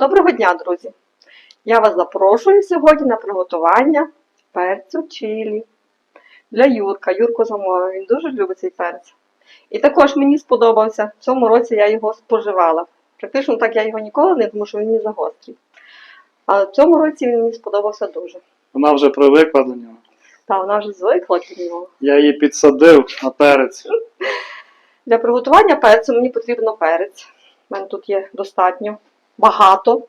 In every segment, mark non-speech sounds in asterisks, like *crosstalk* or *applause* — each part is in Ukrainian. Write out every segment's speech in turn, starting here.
Доброго дня, друзі! Я вас запрошую сьогодні на приготування перцю чилі для Юрка. Юрко замовив, він дуже любить цей перець. І також мені сподобався. В цьому році я його споживала. Практично так я його ніколи не тому що він мені загострий. Але в цьому році він мені сподобався дуже. Вона вже привикла до нього. Та вона вже звикла до нього. Я її підсадив на перець. Для приготування перцю мені потрібно перець. У мене тут є достатньо багато.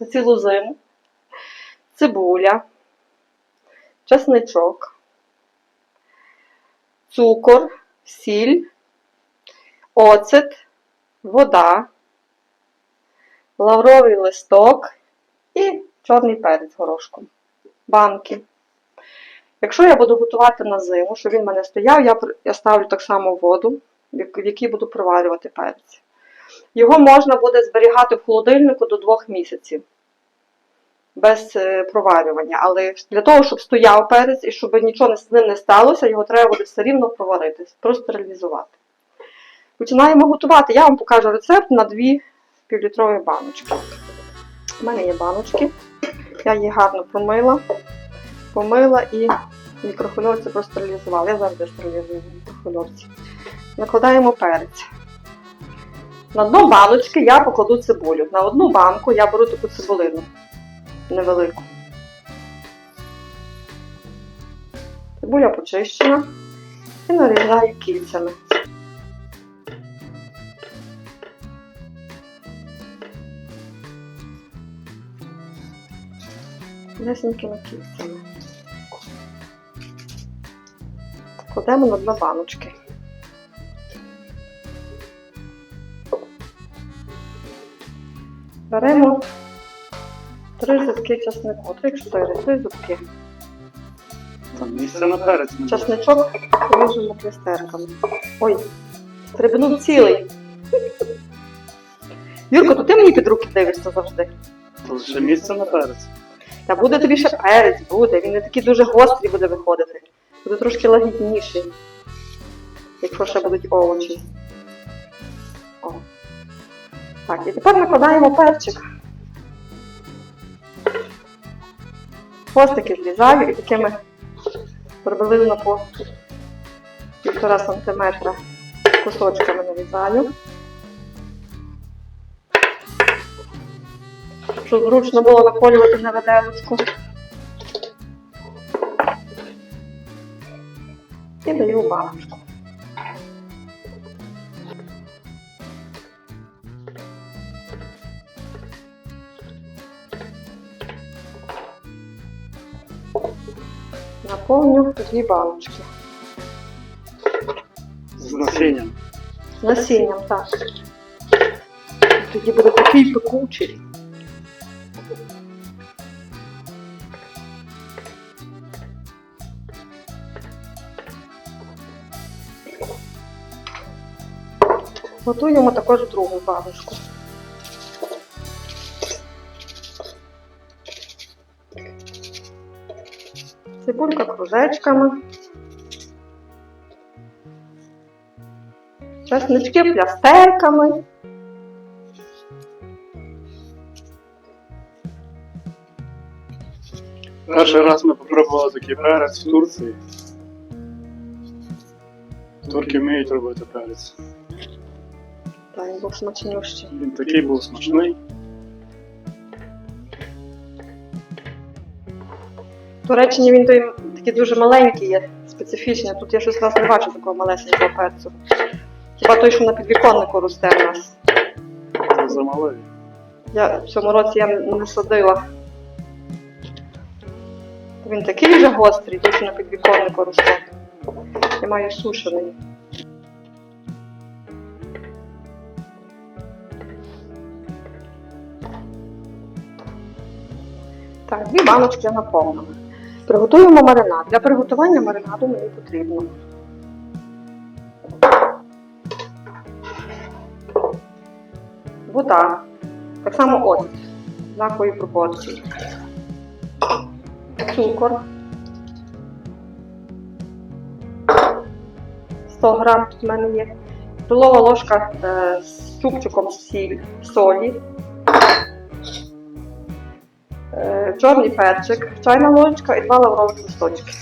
За цілу зиму. Цибуля, чесничок, цукор, сіль, оцет, вода, лавровий листок і чорний перець горошком. Банки. Якщо я буду готувати на зиму, щоб він в мене стояв, я, ставлю так само воду, в якій буду проварювати перець. Його можна буде зберігати в холодильнику до двох місяців без е, проварювання. Але для того, щоб стояв перець і щоб нічого з ним не сталося, його треба буде все рівно проварити, простерилізувати. Починаємо готувати. Я вам покажу рецепт на дві півлітрові баночки. У мене є баночки. Я її гарно промила помила і в мікрохвильовці простерилізувала. Я завжди стерилізую в мікрохвильовці. Накладаємо перець. На дно баночки я покладу цибулю. На одну банку я беру таку цибулину невелику. Цибуля почищена і нарізаю кільцями. Лесенькими кільцями. Кладемо на дно баночки. Беремо три зубки часнику, три-чотири, три зубки. Там місце на перець. Часничок ріжемо плестерками. Ой, стрибнув цілий. Юрко, то ти мені під руки дивишся завжди. Тут ще місце на перець. Та буде тобі ще перець, буде. Він не такий дуже гострий буде виходити. Буде трошки лагідніший. Якщо ще будуть овочі. Так, і тепер накладаємо перчик. Хвостики зрізаю і такими приблизно по півтора сантиметра кусочками нарізаю. Щоб зручно було наколювати на виделочку. І даю баночку. Наповню дві баночки. З насінням. З насінням, так. Тоді буде такий пекучий. Готуємо також другу баночку. Цибулька кружечками. Чеснички плястерками. Перший раз ми попробували такий перець в Турції. Турки вміють робити перець. Та він був смачнющий. Він такий був смачний. В Туреччині він той такий дуже маленький є, специфічний. Тут я щось раз не бачу такого малесенького перцю. Хіба той, що на підвіконнику росте в нас. Це замалий. Я в цьому році я не садила. Він такий вже гострий, той, що на підвіконнику росте. Я маю сушений. Так, дві баночки я наповнила. Приготуємо маринад. Для приготування маринаду мені потрібно. Вода. Так само оцет. Однакової пропорції. Цукор. 100 грам тут в мене є. Столова ложка е, з чубчиком сіль, солі. Е, чорний перчик, чайна ложечка і два лаврових листочки.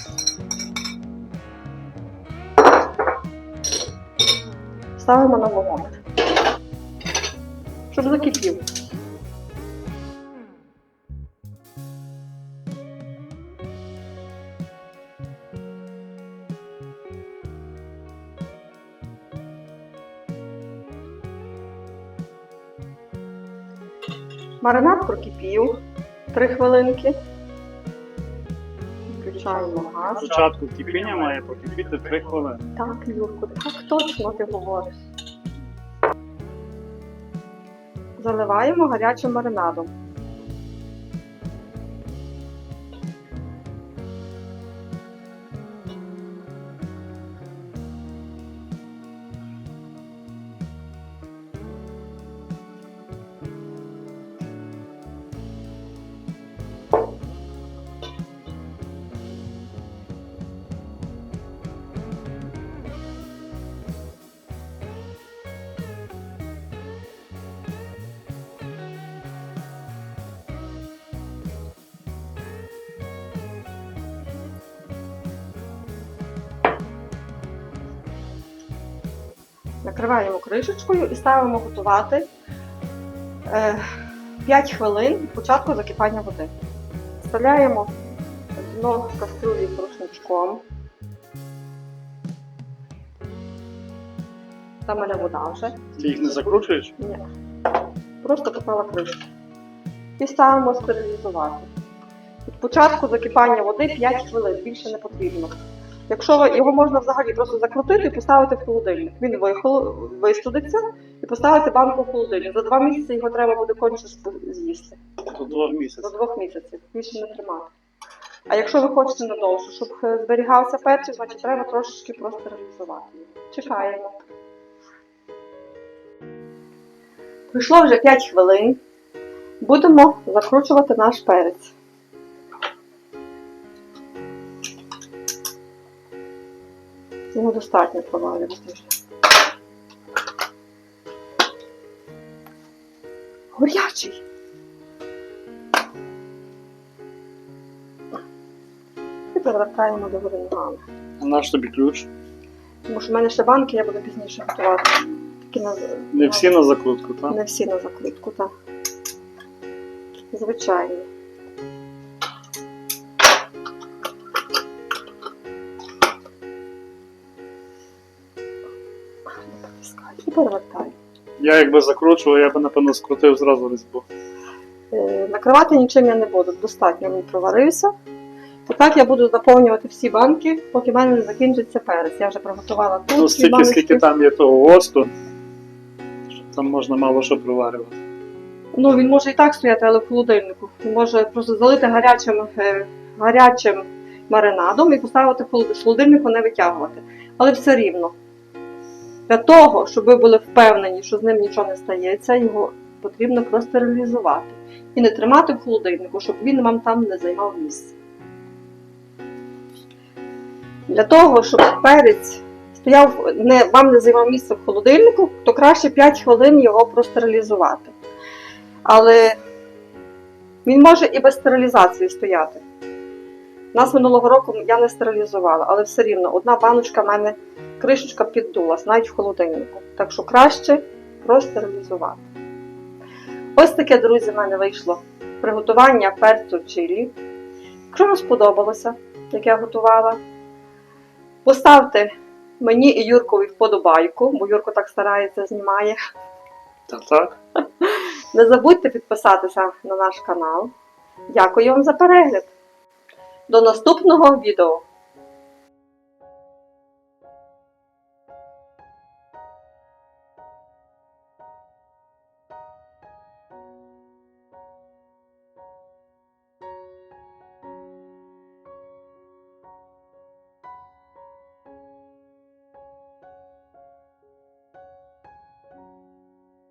Ставимо на вогонь. Щоб закипів. Маринад прокипів 3 хвилинки. Включаємо газ. Спочатку кипіння має покипіти 3 хвилини. Так, Юрку, так точно ти говориш. Заливаємо гарячим маринадом. Накриваємо кришечкою і ставимо готувати е, 5 хвилин від початку закипання води. Вставляємо дно каструлі з рушничком. Там мене вода вже. Ти їх не закручуєш? Ні. Просто попала кришка. І ставимо стерилізувати. Від початку закипання води 5 хвилин, більше не потрібно. Якщо його можна взагалі просто закрутити і поставити в холодильник. Він вихол- вистудиться і поставити банку в холодильник. За два місяці його треба буде конче з'їсти. До двох До місяців. двох місяців. Більше не тримати. А якщо ви хочете надовше, щоб е, зберігався перчик, значить треба трошечки простерилізувати. Чекаємо. Пройшло вже 5 хвилин. Будемо закручувати наш перець. Його достатньо провалювати вже. Горячий! І перевертаємо до гори. А наш тобі ключ. Тому що в мене ще банки, я буду пізніше готувати. Такі на... Не всі на закрутку, так? Не всі на закрутку, так. Звичайно. І перевертаю. Я якби закручував, я би напевно скрутив зразу різьбу. Е, Накривати нічим я не буду, достатньо він проварився. Отак я буду заповнювати всі банки, поки в мене не закінчиться перець. Я вже приготувала тут. Ну, всі стільки, баночки. скільки там є того осту, що там можна мало що проварювати. Ну, він може і так стояти, але в холодильнику. Він може просто залити гарячим, е, гарячим маринадом і поставити в холодильник. Холодильнику не витягувати. Але все рівно. Для того, щоб ви були впевнені, що з ним нічого не стається, його потрібно простерилізувати. І не тримати в холодильнику, щоб він вам там не займав місце. Для того, щоб перець стояв, не, вам не займав місце в холодильнику, то краще 5 хвилин його простерилізувати. Але він може і без стерилізації стояти. У Нас минулого року я не стерилізувала, але все рівно одна баночка в мене кришечка піддулась, навіть в холодильнику. Так що краще простерилізувати. Ось таке, друзі, в мене вийшло приготування перцю чилі. Якщо вам сподобалося, як я готувала, поставте мені і Юркові вподобайку, бо Юрко так старається, знімає. Та так. *laughs* Не забудьте підписатися на наш канал. Дякую вам за перегляд. До наступного відео!